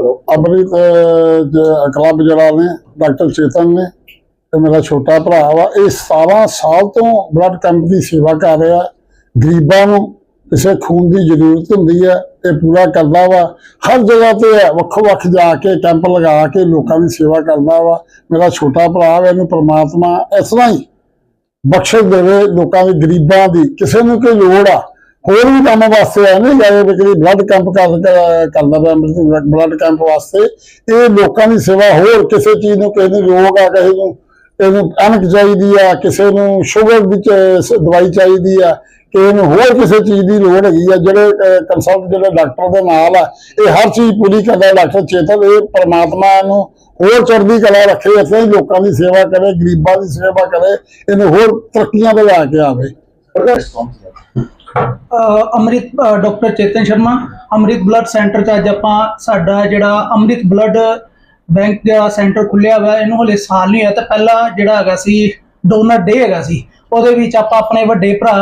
ਵੱਲੋਂ ਅਮਰਿਤ ਕਲੱਬ ਜਿਹੜਾ ਨੇ, ਡਾਕਟਰ ਚੇਤਨ ਨੇ ਤੇ ਮੇਰਾ ਛੋਟਾ ਭਰਾ ਵਾ, ਇਹ 17 ਸਾਲ ਤੋਂ ਬਲੱਡ ਕੈਂਪ ਦੀ ਸੇਵਾ ਕਰ ਰਿਹਾ। ਗਰੀਬਾਂ ਨੂੰ ਕਿਸੇ ਖੂਨ ਦੀ ਜ਼ਰੂਰਤ ਹੁੰਦੀ ਹੈ, ਇਹ ਪੂਰਾ ਕਰਦਾ ਵਾ। ਹਰ ਜਗ੍ਹਾ ਤੇ ਵੱਖੋ ਵੱਖ ਜਾ ਕੇ, ਕੈਂਪ ਲਗਾ ਕੇ ਲੋਕਾਂ ਦੀ ਸੇਵਾ ਕਰਦਾ ਵਾ। ਮੇਰਾ ਛੋਟਾ ਭਰਾ ਵਾ, ਇਹਨੂੰ ਪ੍ਰਮਾਤਮਾ ਇਸ ਤਰ੍ਹਾਂ ਹੀ ਬਖਸ਼ਿਸ਼ ਦੇਵੇ ਲੋਕਾਂ ਦੇ, ਗਰੀਬਾਂ ਦੀ। ਕਿਸੇ ਨੂੰ ਕੋਈ ਲੋੜ ਆ ਹੋਰ ਵੀ ਕੰਮ ਵਾਸਤੇ ਆ ਨਹੀਂ ਗਏ ਵੀ ਬਲੱਡ ਕੈਂਪ ਕਰਦਾ ਪਿਆ ਬਲੱਡ ਕੈਂਪ ਵਾਸਤੇ, ਇਹ ਲੋਕਾਂ ਦੀ ਸੇਵਾ ਹੋਰ ਕਿਸੇ ਚੀਜ਼ ਨੂੰ, ਕਿਸੇ ਨੂੰ ਰੋਗ ਆ, ਕਿਸੇ ਨੂੰ ਇਹਨੂੰ ਅਣਕ ਚਾਹੀਦੀ ਆ, ਕਿਸੇ ਨੂੰ ਸ਼ੂਗਰ ਦੀ ਦਵਾਈ ਚਾਹੀਦੀ ਆ, ਕਿਸੇ ਨੂੰ ਹੋਰ ਕਿਸੇ ਚੀਜ਼ ਦੀ ਲੋੜ ਹੈਗੀ ਆ, ਜਿਹੜੇ ਕੰਸਲਟ ਜਿਹੜੇ ਡਾਕਟਰ ਦੇ ਨਾਲ ਆ, ਇਹ ਹਰ ਚੀਜ਼ ਪੂਰੀ ਕਰਦਾ ਡਾਕਟਰ ਚੇਤਨ, ਇਹ ਪਰਮਾਤਮਾ ਨੂੰ ਹੋਰ ਚੜ੍ਹਦੀ ਕਲਾ ਰੱਖੇ ਇੱਥੇ ਲੋਕਾਂ ਦੀ ਸੇਵਾ ਕਰੇ, ਗਰੀਬਾਂ ਦੀ ਸੇਵਾ ਕਰੇ, ਇਹਨੂੰ ਹੋਰ ਤਰੱਕੀਆਂ ਤੇ ਲੈ ਕੇ ਆਵੇ। Amrit doctor Chetan Sharma, Amrit blood centre ਚ ਅੱਜ ਆਪਾਂ ਸਾਡਾ ਜਿਹੜਾ ਅੰਮ੍ਰਿਤ ਬਲੱਡ ਬੈਂਕ ਦਾ ਸੈਂਟਰ ਖੁੱਲਿਆ ਹੋਇਆ, ਇਹਨੂੰ ਹਲੇ ਸਾਲ ਨਹੀਂ ਹੋਇਆ, ਤੇ ਪਹਿਲਾਂ ਜਿਹੜਾ ਹੈਗਾ ਸੀ, ਡੋਨਰ ਡੇ ਹੈਗਾ ਸੀ। ਉਹਦੇ ਵਿੱਚ ਆਪਾਂ ਆਪਣੇ ਵੱਡੇ ਭਰਾ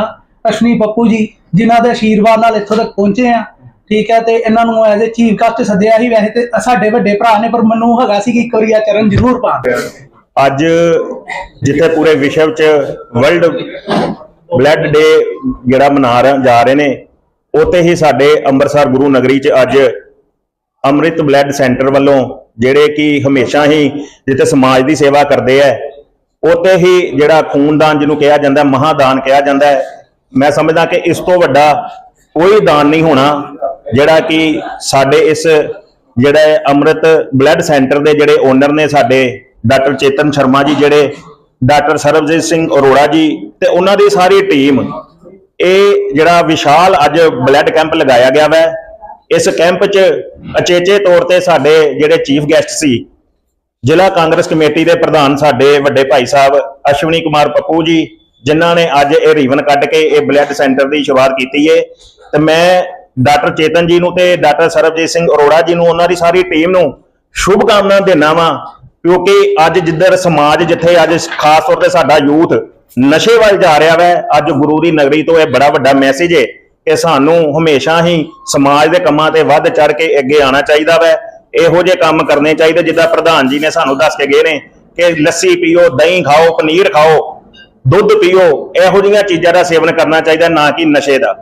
ਅਸ਼ਨੀ ਪੱਪੂ ਜੀ, ਜਿਨ੍ਹਾਂ ਦੇ ਆਸ਼ੀਰਵਾਦ ਨਾਲ ਇੱਥੋਂ ਤੱਕ ਪਹੁੰਚੇ ਆ ਠੀਕ ਹੈ, ਤੇ ਇਹਨਾਂ ਨੂੰ ਐਜ਼ ਅ ਚੀਫ ਗਸਟ ਸੱਦਿਆ ਸੀ ਵੈਸੇ ਤੇ ਸਾਡੇ ਵੱਡੇ ਭਰਾ ਨੇ, ਪਰ ਮੈਨੂੰ ਹੈਗਾ ਸੀ ਕਿ ਇੱਕ ਵਾਰੀ ਆ ਚਰਨ ਜ਼ਰੂਰ ਪਾ ਅੱਜ ਜਿੱਥੇ ਪੂਰੇ ਵਿਸ਼ਵ 'ਚ ਵਰਲਡ ਬਲੱਡ ਡੇ ਜਿਹੜਾ ਮਨਾ ਰਹੇ ਜਾ ਰਹੇ ਨੇ, ਉੱਥੇ ਹੀ ਸਾਡੇ ਅੰਮ੍ਰਿਤਸਰ ਗੁਰੂ ਨਗਰੀ 'ਚ ਅੱਜ ਅੰਮ੍ਰਿਤ ਬਲੱਡ ਸੈਂਟਰ ਵੱਲੋਂ ਜਿਹੜੇ ਕਿ ਹਮੇਸ਼ਾ ਹੀ ਜਿੱਥੇ ਸਮਾਜ ਦੀ ਸੇਵਾ ਕਰਦੇ ਐ, ਉੱਥੇ ਹੀ ਜਿਹੜਾ ਖੂਨਦਾਨ ਜਿਹਨੂੰ ਕਿਹਾ ਜਾਂਦਾ, ਮਹਾਦਾਨ ਕਿਹਾ ਜਾਂਦਾ ਹੈ ਮੈਂ ਸਮਝਦਾ ਕਿ ਇਸ ਤੋਂ ਵੱਡਾ ਕੋਈ ਦਾਨ ਨਹੀਂ ਹੋਣਾ, ਜਿਹੜਾ ਕਿ ਸਾਡੇ ਇਸ ਜਿਹੜਾ ਅੰਮ੍ਰਿਤ ਬਲੱਡ ਸੈਂਟਰ ਦੇ ਜਿਹੜੇ ਓਨਰ ਨੇ ਸਾਡੇ ਡਾਕਟਰ ਚੇਤਨ ਸ਼ਰਮਾ ਜੀ, ਜਿਹੜੇ ਡਾਕਟਰ ਸਰਬਜੀਤ ਸਿੰਘ ਅਰੋੜਾ ਜੀ ਤੇ ਉਹਨਾਂ ਦੀ ਸਾਰੀ ਟੀਮ, ਇਹ ਜਿਹੜਾ ਵਿਸ਼ਾਲ ਅੱਜ ਬਲੱਡ ਕੈਂਪ ਲਗਾਇਆ ਗਿਆ ਵੈ। ਇਸ ਕੈਂਪ 'ਚ ਅਚੇਚੇ ਤੌਰ ਤੇ ਸਾਡੇ ਜਿਹੜੇ ਚੀਫ ਗੈਸਟ ਸੀ, ਜ਼ਿਲ੍ਹਾ ਕਾਂਗਰਸ ਕਮੇਟੀ ਦੇ ਪ੍ਰਧਾਨ ਸਾਡੇ ਵੱਡੇ ਭਾਈ ਸਾਹਿਬ ਅਸ਼ਵਨੀ ਕੁਮਾਰ ਪੱਪੂ ਜੀ, ਜਿਨ੍ਹਾਂ ਨੇ ਅੱਜ ਇਹ ਰੀਵਨ ਕੱਢ ਕੇ ਇਹ ਬਲੱਡ ਸੈਂਟਰ ਦੀ ਸ਼ੁਰੂਆਤ ਕੀਤੀ ਏ। ਤੇ ਮੈਂ ਡਾਕਟਰ ਚੇਤਨ ਜੀ ਨੂੰ ਤੇ ਡਾਕਟਰ ਸਰਬਜੀਤ ਸਿੰਘ ਅਰੋੜਾ ਜੀ ਨੂੰ, ਉਹਨਾਂ ਦੀ ਸਾਰੀ ਟੀਮ ਨੂੰ ਸ਼ੁਭ ਕਾਮਨਾ ਦੇਣਾ ਵਾਂ ਕਿਉਂਕਿ ਅੱਜ ਜਿੱਧਰ ਸਮਾਜ ਜਿੱਥੇ ਅੱਜ ਖਾਸ ਤੌਰ ਤੇ ਸਾਡਾ ਯੂਥ ਨਸ਼ੇ ਵੱਲ ਜਾ ਰਿਹਾ ਵੈ, ਅੱਜ ਗੁਰੂ ਦੀ ਨਗਰੀ ਤੋਂ ਇਹ ਬੜਾ ਵੱਡਾ ਮੈਸੇਜ ਏ ਕਿ ਸਾਨੂੰ ਹਮੇਸ਼ਾ ਹੀ ਸਮਾਜ ਦੇ ਕੰਮਾਂ ਤੇ ਵੱਧ ਚੜ ਕੇ ਅੱਗੇ ਆਉਣਾ ਚਾਹੀਦਾ ਵੈ। ਇਹੋ ਜਿਹੇ ਕੰਮ ਕਰਨੇ ਚਾਹੀਦੇ ਜਿੱਦਾਂ ਪ੍ਰਧਾਨ ਜੀ ਨੇ ਸਾਨੂੰ ਦੱਸ ਕੇ ਗਏ ਨੇ ਕਿ ਲੱਸੀ ਪੀਓ, ਦਹੀਂ ਖਾਓ, ਪਨੀਰ ਖਾਓ, ਦੁੱਧ ਪੀਓ, ਇਹੋ ਜਿਹੀਆਂ ਚੀਜ਼ਾਂ ਦਾ ਸੇਵਨ ਕਰਨਾ ਚਾਹੀਦਾ ਨਾ ਕਿ ਨਸ਼ੇ ਦਾ।